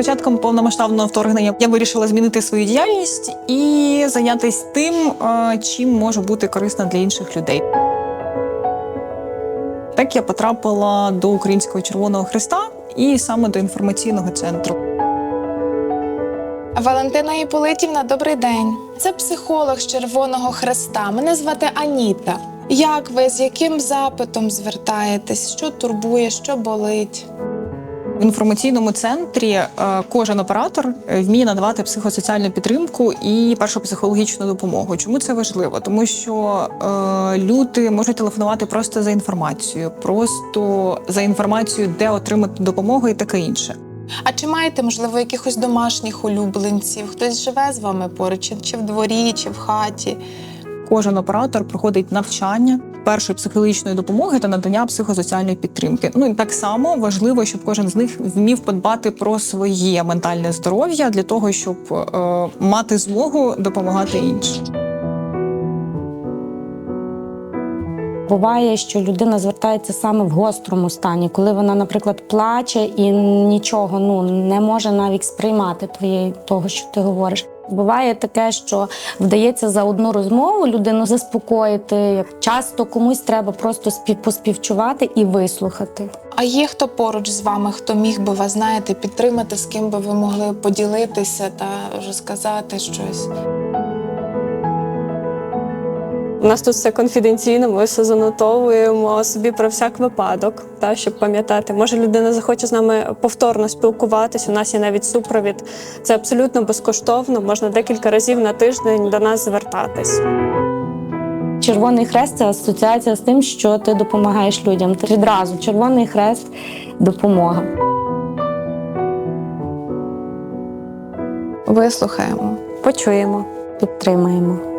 початком повномасштабного вторгнення я вирішила змінити свою діяльність і зайнятися тим, е, чим може бути корисно для інших людей. Так я потрапила до Українського Червоного Христа і саме до інформаційного центру. Валентина Іполитівна, добрий день. Це психолог з Червоного Хреста. Мене звати Аніта. Як ви з яким запитом звертаєтесь? Що турбує, що болить? В інформаційному центрі е, кожен оператор е, вміє надавати психосоціальну підтримку і першу психологічну допомогу. Чому це важливо? Тому що е, люди можуть телефонувати просто за інформацією, просто за інформацією, де отримати допомогу і таке інше. А чи маєте, можливо, якихось домашніх улюбленців? Хтось живе з вами поруч, чи- чи в дворі, чи в хаті? Кожен оператор проходить навчання першої психологічної допомоги та надання психосоціальної підтримки. Ну і так само важливо, щоб кожен з них вмів подбати про своє ментальне здоров'я для того, щоб е, мати змогу допомагати іншим. Буває, що людина звертається саме в гострому стані, коли вона, наприклад, плаче і нічого ну не може навіть сприймати твоєї того, що ти говориш. Буває таке, що вдається за одну розмову людину заспокоїти. Часто комусь треба просто спів поспівчувати і вислухати. А є хто поруч з вами, хто міг би вас знаєте, підтримати, з ким би ви могли поділитися та розказати щось? У нас тут все конфіденційно, ми все занотовуємо собі про всяк випадок, та, щоб пам'ятати. Може, людина захоче з нами повторно спілкуватись. У нас є навіть супровід. Це абсолютно безкоштовно. Можна декілька разів на тиждень до нас звертатись. Червоний хрест це асоціація з тим, що ти допомагаєш людям. Ти відразу червоний хрест допомога. Вислухаємо. Почуємо. Підтримаємо.